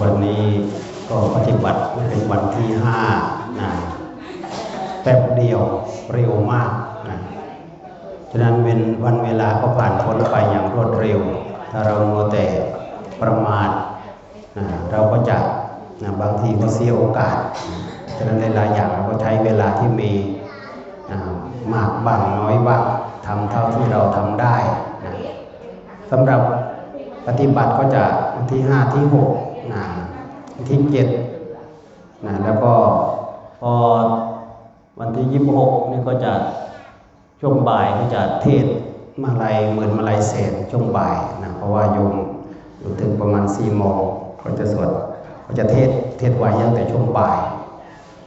วันนี้ก็ปฏิบัติเป็นวันที่ห้านะแป๊บเดียวเร็วมากนะฉะนั้นเป็นวันเวลาก็ผ่านพ้นไปอย่างรวดเร็ว ถ้าเราโมแต่ประมาทนะเราก็จะนะบางทีก็เสียโอกาส ฉะนั้นหลายอย่างเราก็ใช้เวลาที่มีนะมากบ้างน้อยบ้างทำเท่าที่เราทำได้นะสำหรับปฏิบัติก็จะ ที่ห้าที่หกนะที่เจ็ดนะแล้วก็พอวันที่ยี่สิบหกนี่ก็จะช่วงบ่ายก็จะเทศมาลัยเหมื่นมาลัยเศษช่วงบ่ายนะเพราะว่าโยมอยู่ถึงประมาณสี่โมงก็จะสวดก็จะเทศเทศไว้ตั้งแต่ช่วงบ่าย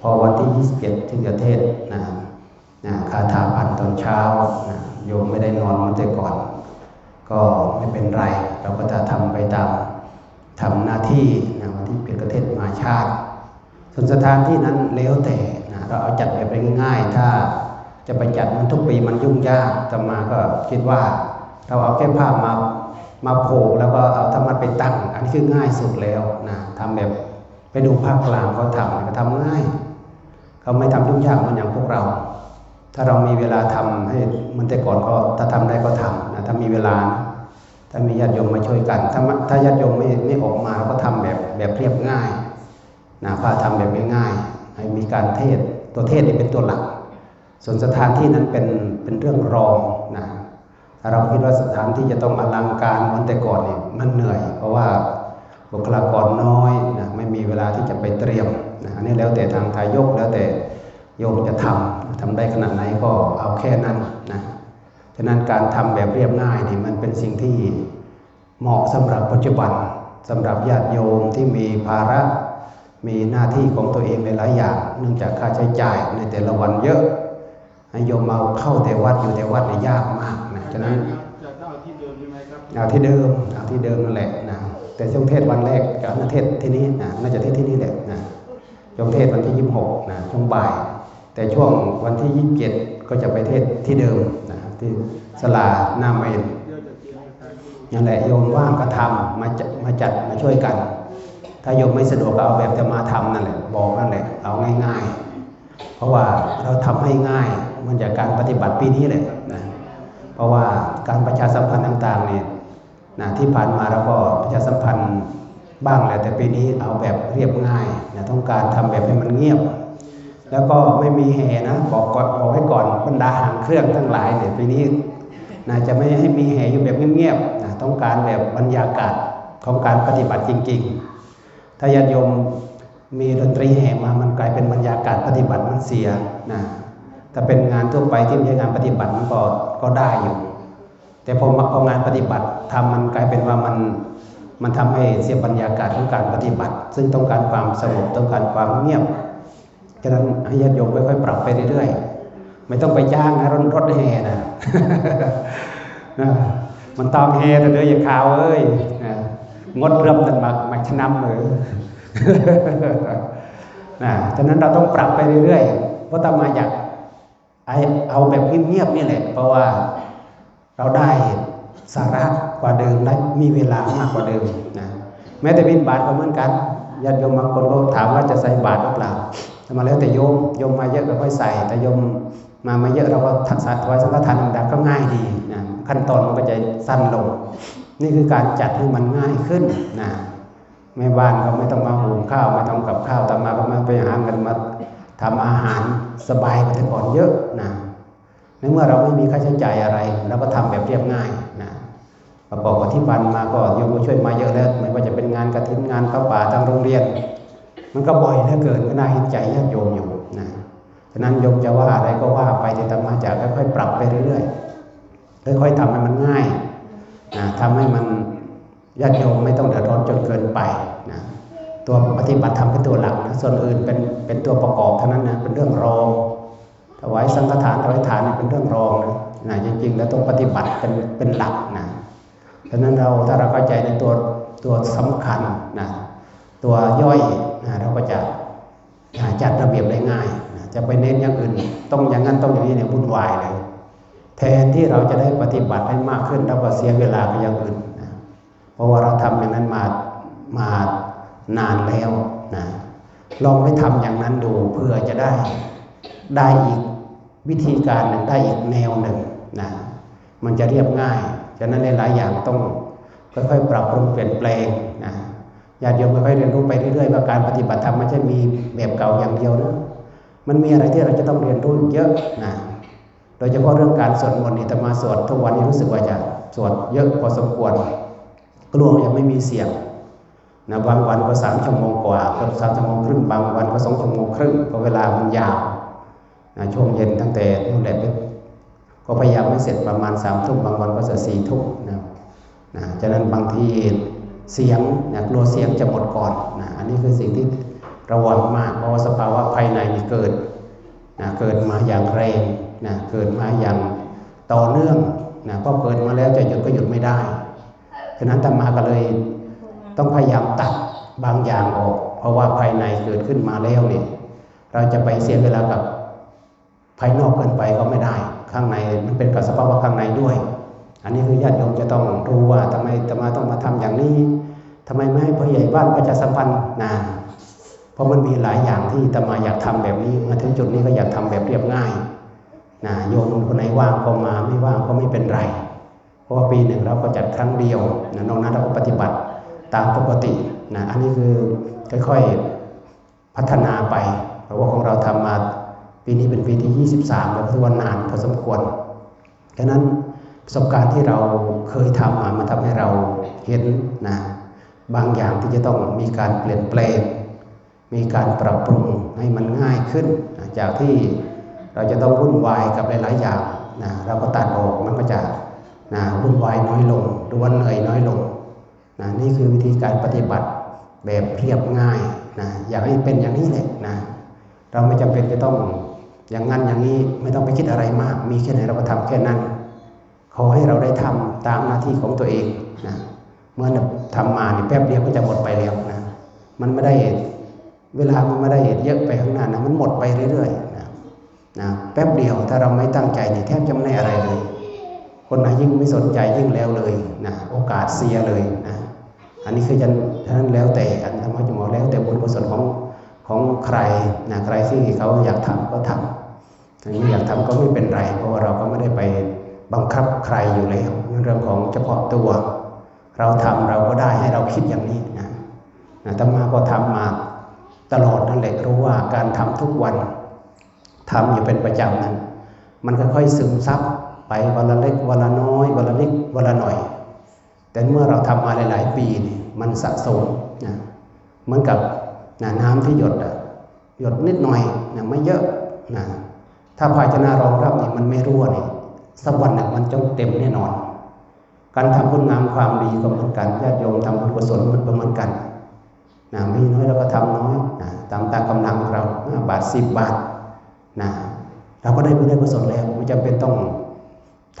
พอวันที่ยี่สิบเจ็ดถึงจะเทศน์นะนะคาถาพันตอนเช้านะโยมไม่ได้นอนมาแต่ก่อน ก็ไม่เป็นไร เราก็จะทำไปตาม ทำหน้าที่นะวันที่เป็นประเทศมหาชาติ ส่วนสถานที่นั้นแล้วแต่นะเราเอาจัดแบบง่ายๆ ถ้าจะไปจัดมันทุกปีมันยุ่งยากแต่มาก็คิดว่า เราเอาแค่ผ้ามามาโผกแล้วก็เอาธรรมะไปตั้ง อันนี้คือง่ายสุดแล้วนะทำแบบไปดูภาคกลางเขาทำก็ทำง่ายเขาไม่ทำยุ่งยากเหมือนอย่างพวกเรา ถ้าเรามีเวลาทำให้มันแต่ก่อนก็ถ้าทำได้ก็ทำนะถ้ามีเวลานะ ถ้ามีญาติโยมมาช่วยกัน ถ้าถ้าญาติโยมไม่ไม่ออกมาเราก็ทำแบบแบบเรียบง่ายนะพาทำแบบง่ายๆให้มีการเทศตัวเทศนี่เป็นตัวหลัก ส่วนสถานที่นั้นเป็นเป็นเรื่องรองนะเราคิดว่าสถานที่จะต้องอลังการเหมือนแต่ก่อนเนี่ยมันเหนื่อย เพราะว่าบุคลากรน้อยนะไม่มีเวลาที่จะไปเตรียมนะอันนี้แล้วแต่ทางทายกแล้วแต่โยมจะทำทำได้ขนาดไหนก็เอาแค่นั้นนะ ฉะนั้นการทำแบบเรียบง่ายนี่มันเป็นสิ่งที่เหมาะสำหรับปัจจุบันสำหรับญาติโยมที่มีภาระมีหน้าที่ของตัวเองหลายๆอย่าง เนื่องจากค่าใช้จ่ายในแต่ละวันเยอะให้โยมมาเข้าแต่วัดอยู่แต่วัดนี่ยากมากนะฉะนั้นจะต้องเอาที่เดิมใช่ไหมครับเอาที่เดิมเอาที่เดิมนั่นแหละนะแต่ช่วงเทศวันแรกจะเอาเทศที่นี้นะน่าจะเทศที่นี่แหละนะช่วงเทศวันที่ยี่สิบหกนะช่วงบ่าย แต่ช่วงวันที่ยี่สิบเจ็ดก็จะไปเทศที่เดิม สลาหน้าเมนเดี๋ยวจะเตรียมสถานที่นั่นแหละโยมว่างก็ทำมาจัดมาจัดมาช่วยกัน ถ้าโยมไม่สะดวกก็เอาแบบจะมาทำนั่นแหละบอกนั่นแหละเอาง่าย ๆ เพราะว่าเราทำให้ง่ายมันจากการปฏิบัติปีนี้เลยนะเพราะว่าการประชาสัมพันธ์ต่างๆเนี่ยนะที่ผ่านมาเราก็ประชาสัมพันธ์บ้างแหละแต่ปีนี้เอาแบบเรียบง่ายนะต้องการทำแบบให้มันเงียบ แล้วก็ไม่มีแห่นะบอกก่อนบอกให้ก่อนบรรดาหางเครื่องทั้งหลายเนี่ยปีนี้นะจะไม่ให้มีแห่อยู่แบบเงียบๆนะต้องการแบบบรรยากาศของการปฏิบัติจริง ๆ ถ้าญาติโยมมีดนตรีแห่มามันกลายเป็นบรรยากาศปฏิบัติมันเสียนะถ้าเป็นงานทั่วไปที่ไม่ใช่งานปฏิบัติมันก็ก็ได้อยู่แต่พอมาพองานปฏิบัติทำมันกลายเป็นว่ามันมันทำให้เสียบรรยากาศของการปฏิบัติ ซึ่งต้องการความสงบต้องการความเงียบ ฉะนั้นให้ญาติโยมค่อยๆปรับไปเรื่อยๆ ไม่ต้องไปจ้างนะรถรถแห่นะนะมันต้องแห่แต่เด้ออย่าขาวเอ้ยงดเริ่มตันมักมักชะน้ำเลยนะฉะนั้นเราต้องปรับไปเรื่อยๆ เพราะตามาอยากไอเอาแบบเงียบๆนี่แหละ เพราะว่าเราได้สาระกว่าเดิมและมีเวลามากกว่าเดิมนะแม้แต่บินบาทก็เหมือนกันญาติโยมบางคนก็ถามว่าจะใส่บาตรหรือเปล่า มาแล้วแต่โยมโยมมาเยอะก็ค่อยใส่แต่โยมมาไม่เยอะเราก็ทักษะถวายสังฆทานธรรมดาก็ง่ายดีนะขั้นตอนมันก็จะสั้นลง นี่คือการจัดให้มันง่ายขึ้นนะแม่บ้านก็ไม่ต้องมาหุงข้าวไม่ต้องกับข้าวแต่มาก็มาไปหาเงินมาทำอาหารสบายกว่าแต่ก่อนเยอะนะในเมื่อเราไม่มีค่าใช้จ่ายอะไรเราก็ทำแบบเรียบง่ายนะประกอบกับที่วันมาก็โยมก็ช่วยมาเยอะแล้วไม่ว่าจะเป็นงานกระถินงานข้าป่าทางโรงเรียน มันก็บ่อยเหลือเกินก็น่าเห็นใจญาติโยมอยู่นะฉะนั้นโยมจะว่าอะไรก็ว่าไปแต่ธรรมาจะค่อยๆปรับไปเรื่อยๆค่อยๆทำให้มันง่ายนะทำให้มันญาติโยมไม่ต้องเดือดร้อนจนเกินไปนะตัวปฏิบัติธรรมเป็นตัวหลักนะส่วนอื่นเป็นเป็นตัวประกอบเท่านั้นนะเป็นเรื่องรองถวายสังฆทานถวายทานเป็นเรื่องรองนะนะจริงๆ แล้วต้องปฏิบัติเป็นเป็นหลักนะฉะนั้นเราถ้าเราเข้าใจในตัวตัวสำคัญนะตัวย่อย เราก็จะจัดระเบียบได้ง่าย จะไปเน้นอย่างอื่นต้องอย่างนั้นต้องอย่างนี้เนี่ยวุ่นวายเลย แทนที่เราจะได้ปฏิบัติให้มากขึ้นเราก็เสียเวลาไปอย่างอื่นนะเพราะว่าเราทำอย่างนั้นมามานานแล้วนะลองไปทำอย่างนั้นดูเพื่อจะได้ได้อีกวิธีการหนึ่งได้อีกแนวหนึ่งนะมันจะเรียบง่าย ฉะนั้นในหลายอย่างต้องค่อยๆปรับปรุงเปลี่ยนแปลง ญาติโยมค่อยๆเรียนรู้ไปเรื่อยๆว่าการปฏิบัติธรรมไม่ใช่มีแบบเก่าอย่างเดียวนะมันมีอะไรที่เราจะต้องเรียนรู้เยอะนะโดยเฉพาะเรื่องการสวดมนต์นี่ธรรมาสวดทุกวันนี้รู้สึกว่าจะสวดเยอะพอสมควรกลัวยังไม่มีเสียงนะบางวันก็สามชั่วโมงกว่ากือบสามชั่วโมงครึ่งบางวันก็สองชั่วโมงครึ่งเพราะเวลามันยาวนะช่วงเย็นตั้งแต่นู่นแหละก็พยายามไม่เสร็จประมาณสามทุ่มบางวันก็จะสี่ทุ่มนะนะฉะนั้นบางที เสียงนะกลัวเสียงจะหมดก่อนนะอันนี้คือสิ่งที่ระวังมาก เพราะว่าสภาวะภายในนี่เกิดนะเกิดมาอย่างแรงนะเกิดมาอย่างต่อเนื่องนะพอเกิดมาแล้วจะหยุดก็หยุดไม่ได้ฉะนั้นธรรมาก็เลยต้องพยายามตัดบางอย่างออก เพราะว่าภายในเกิดขึ้นมาแล้วเนี่ยเราจะไปเสียเวลากับภายนอกเกินไปก็ไม่ได้ ข้างในมันเป็นกับสภาวะข้างในด้วย อันนี้คือญาติโยมจะต้องรู้ว่าทำไมธรรมาต้องมาทำอย่างนี้ทำไมไม่ให้ผู้ใหญ่บ้านประชาสัมพันธ์นานเพราะมันมีหลายอย่างที่ธรรมาอยากทำแบบนี้มาถึงจุดนี้ก็อยากทำแบบเรียบง่ายนะโยมคนไหนว่างก็มาไม่ว่างก็ไม่เป็นไร เพราะว่าปีหนึ่งเราก็จัดครั้งเดียวนะนอกนั้นเราก็ปฏิบัติตามปกตินะอันนี้คือค่อยๆพัฒนาไป เพราะว่าของเราทำมาปีนี้เป็นปีที่ 23 แล้วคือวันนานพอสมควรดังนั้น ประสบการณ์ที่เราเคยทำมามันทำให้เราเห็นนะบางอย่างที่จะต้องมีการเปลี่ยนแปลง มีการปรับปรุงให้มันง่ายขึ้นนะจากที่เราจะต้องวุ่นวายกับหลาย ๆ อย่างนะเราก็ตัดออกมันก็จะนะวุ่นวายน้อยลงหรือว่าเหนื่อยน้อยลงนะนี่คือวิธีการปฏิบัติแบบเรียบง่ายนะอยากให้เป็นอย่างนี้แหละนะเราไม่จำเป็นจะต้องอย่างนั้นอย่างนี้ไม่ต้องไปคิดอะไรมาก มีแค่ไหนเราก็ทำแค่นั้น ขอให้เราได้ทำตามหน้าที่ของตัวเองนะเมื่อทำมาเนี่ยแป๊บเดียวก็จะหมดไปแล้วนะมันไม่ได้เวลามันไม่ได้เยอะไปข้างหน้านะมันหมดไปเรื่อยๆนะนะแป๊บเดียวถ้าเราไม่ตั้งใจเนี่ยแทบจะไม่ได้อะไรเลย คนไหนยิ่งไม่สนใจยิ่งแล้วเลยนะโอกาสเสียเลยนะอันนี้คือยันฉะนั้นแล้วแต่อันธรรมะจะบอแล้วแต่บุญกุศลของของใครนะใครที่เขาอยากทำก็ทำถ้าไม่อยากทำก็ไม่เป็นไร เพราะว่าเราก็ไม่ได้ไป บังคับใครอยู่แล้วเรื่องของเฉพาะตัว เราทำเราก็ได้ให้เราคิดอย่างนี้นะนะธรรมาก็ทำมาตลอดนั่นแหละรู้ว่าการทำทุกวันทำอยู่เป็นประจำนั้นมันค่อยๆซึมซับไปวันละเล็กวันละน้อยวันละนิดวันละหน่อย แต่เมื่อเราทำมาหลาย ๆ ปีนี่มันสะสมนะเหมือนกับนะน้ำที่หยดอะหยดนิดหน่อยนะไม่เยอะนะถ้าภาชนะรองรับนี่มันไม่รั่วนี่ สักวันหนึ่งมันจะเต็มแน่นอน การทำคุณงามความดีก็เหมือนกันญาติโยมทำบุญกุศลมันก็เหมือนกันนะมีน้อยเราก็ทำน้อยนะตามตามกำลังเราห้าบาทสิบบาทนะเราก็ได้บุญได้กุศลแล้วไม่จำเป็นต้อง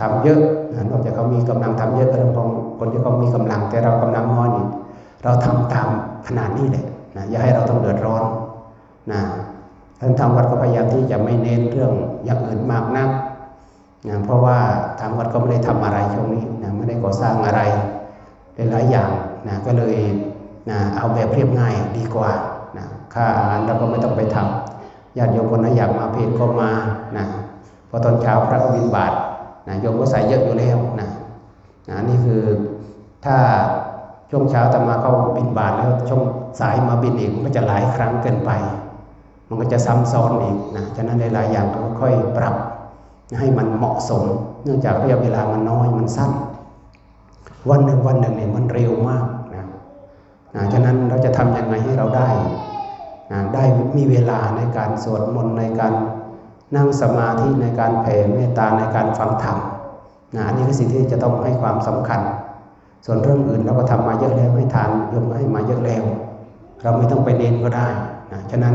ทำเยอะนะนอกจากเขามีกำลังทำเยอะก็เรื่องของคนที่เขามีกำลัง แต่เรากำลังน้อยนี่เราทำตามขนาดนี้แหละนะอย่าให้เราต้องเดือดร้อนนะท่านทำวัดก็พยายามที่จะไม่เน้นเรื่องอย่างอื่นมากนัก นะเพราะว่าทางวัดก็ไม่ได้ทำอะไรช่วงนี้นะไม่ได้ก่อสร้างอะไรหลายอย่างนะก็เลยนะเอาแบบเรียบง่ายดีกว่านะค่าอาหารเราก็ไม่ต้องไปทำญาติโยมคนไหนอยากมาเพลก็มานะพอตอนเช้าพระก็บิณฑบาตนะโยมก็ใส่เยอะอยู่แล้วนะนะนี่คือถ้าช่วงเช้าแต่มาเข้าบิณฑบาตแล้วช่วงสายมาบินอีกมันก็จะหลายครั้งเกินไป มันก็จะซ้ำซ้อนอีกนะฉะนั้นหลายๆอย่างก็ค่อยปรับ ให้มันเหมาะสม เนื่องจากระยะเวลามันน้อยมันสั้น วันหนึ่งวันหนึ่งเนี่ยมันเร็วมากนะนะฉะนั้นเราจะทำยังไงให้เราได้นะได้มีเวลาในการสวดมนต์ในการนั่งสมาธิในการแผ่เมตตาในการฟังธรรมนะอันนี้คือสิ่งที่จะต้องให้ความสำคัญ ส่วนเรื่องอื่นเราก็ทำมาเยอะแล้วให้ทานโยมก็ให้มาเยอะแล้ว เราไม่ต้องไปเน้นก็ได้นะฉะนั้น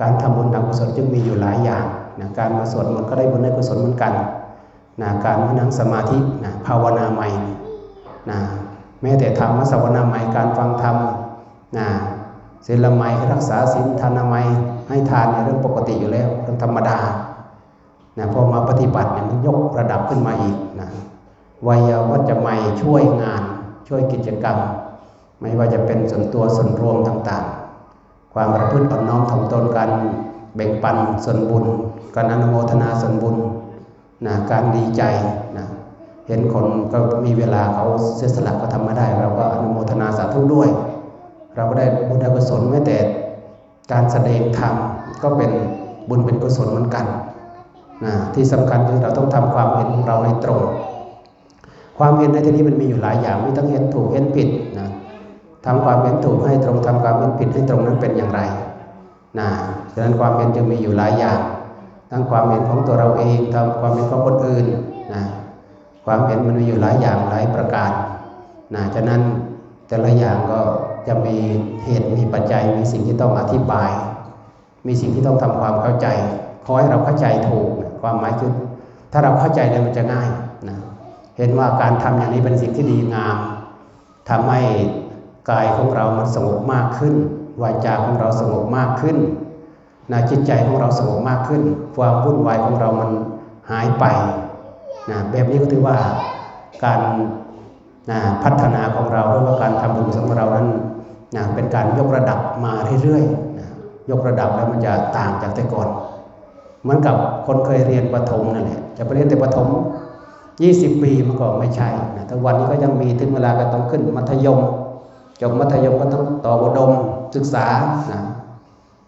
การทำบุญทำกุศลจึงมีอยู่หลายอย่าง นะการมาสวดมนต์ก็ได้บุญได้กุศลเหมือนกันนะการมานั่งสมาธินะภาวนาใหม่นะแม้แต่ธรรมสวนาใหม่การฟังธรรมนะศีลใหม่รักษาศีลทานาใหม่ให้ทานในเรื่องปกติอยู่แล้วเรื่องธรรมดานะพอมาปฏิบัติเนี่ยมันยกระดับขึ้นมาอีกนะวัยวัจจะใหม่ช่วยงานช่วยกิจกรรม ไม่ว่าจะเป็นส่วนตัวส่วนรวมต่างๆ ความประพฤติอ่อนน้อมถ่อมตนการ แบ่งปันส่วนบุญ การอนุโมทนาส่วนบุญนะการดีใจนะเห็นคนก็มีเวลาเขาเสียสละก็ทำไม่ได้เราก็อนุโมทนาสาธุด้วย เราก็ได้บุญได้กุศลแม้แต่การแสดงธรรมก็เป็นบุญเป็นกุศลเหมือนกันนะที่สำคัญคือเราต้องทำความเห็นของเราในตรง ความเห็นในที่นี้มันมีอยู่หลายอย่างไมีทั้งเห็นถูกเห็นผิดนะทำความเห็นถูกให้ตรงทำความเห็นผิดให้ตรงนั้นเป็นอย่างไร นะฉะนั้นความเห็นจึงมีอยู่หลายอย่าง ทั้งความเห็นของตัวเราเองทำความเห็นของคนอื่นนะความเห็นมันมีอยู่หลายอย่างหลายประการนะฉะนั้นแต่ละอย่างก็จะมีเหตุมีปัจจัยมีสิ่งที่ต้องอธิบาย มีสิ่งที่ต้องทำความเข้าใจขอให้เราเข้าใจถูกนะความหมายคือถ้าเราเข้าใจแล้วมันจะง่ายนะเห็นว่าการทำอย่างนี้เป็นสิ่งที่ดีงามทำให้กายของเรามันสงบมากขึ้น วาจาของเราสงบมากขึ้นนะจิตใจของเราสงบมากขึ้น ความวุ่นวายของเรามันหายไปนะแบบนี้ก็ถือว่าการนะพัฒนาของเราหรือว่าการทำบุญของเรานั้นนะเป็นการยกระดับมาเรื่อยๆนะยกระดับแล้วมันจะต่างจากแต่ก่อน เหมือนกับคนเคยเรียนประถมนั่นแหละจะไปเรียนแต่ประถม 20 ปีมันก็ไม่ใช่นะแต่วันนี้ก็ยังมีถึงเวลาก็ต้องขึ้นมัธยมจบมัธยมก็ต้องต่อ ศึกษานะ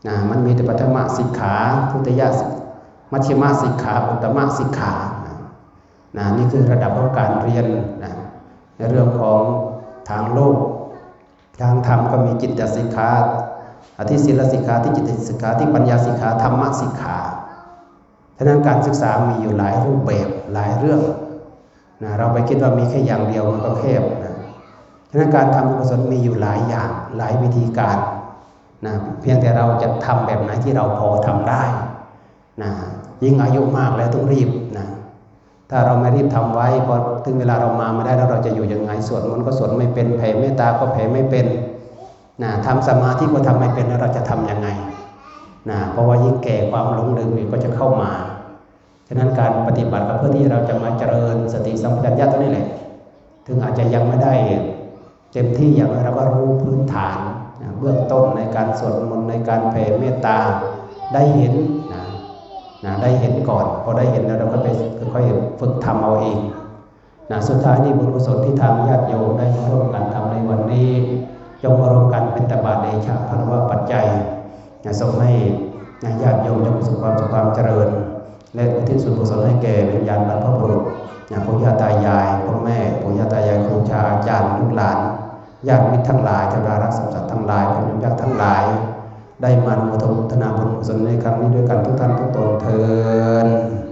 นะมันมีแต่ปฐมสิกขาทุติยสิมัธยมสิกขาอุตตมสิกขานะนี่คือระดับของการเรียนนะในเรื่องของทางโลก ทางธรรมก็มีจิตตสิกขาอธิศีลสิกขาที่จิตสิกขาที่ปัญญาสิกขาธรรมสิกขาฉะนั้นการศึกษามีอยู่หลายรูปแบบหลายเรื่องนะเราไปคิดว่ามีแค่อย่างเดียวมันก็แคบนะฉะนั้นการทำบุญกุศลมีอยู่หลายอย่างหลายวิธีการ นะเพียงแต่เราจะทำแบบไหนที่เราพอทำได้นะยิ่งอายุมากแล้วต้องรีบนะถ้าเราไม่รีบทำไว้พอถึงเวลาเรามาไม่ได้แล้วเราจะอยู่ยังไงสวดมนต์ก็สวดไม่เป็นแผ่เมตตาก็แผ่ไม่เป็นนะทำสมาธิก็ทำไม่เป็นแล้วเราจะทำยังไงนะเพราะว่ายิ่งแก่ความหลงลืมกก็จะเข้ามาฉะนั้นการปฏิบัติก็เพื่อที่เราจะมาเจริญสติสัมปชัญญะตัวนี้แหละ ถึงอาจจะยังไม่ได้เต็มที่อย่างไรเราก็รู้พื้นฐาน นะเบื้องต้นในการสวดมนต์ในการแผ่เมตตาได้เห็นนะนะได้เห็นก่อน พอได้เห็นแล้วเราก็ไปค่อยๆฝึกทำเอาเองนะสุดท้ายนี่บุญกุศลที่ทางญาติโยมได้มาร่วมกันทำในวันนี้จงมารวมกันเป็นตบาเดชะพลวะปัจจัยนะส่งให้ญาติโยมจงประสบความสุขความเจริญ และอุทิศส่วนกุศลให้แก่วิญญาณบรรพบุรุษอย่างปู่ย่าตายายพ่อแม่ปู่ย่าตายายครูชาอาจารย์ลูกหลาน ญาติมิตรทั้งหลายเทวดารักสมสัตว์ทั้งหลายเป็นยักษ์ทั้งหลาย ได้มาโมทมุทนาบุญกุศลในครั้งนี้ด้วยกันทุกท่านทุกตนเทอ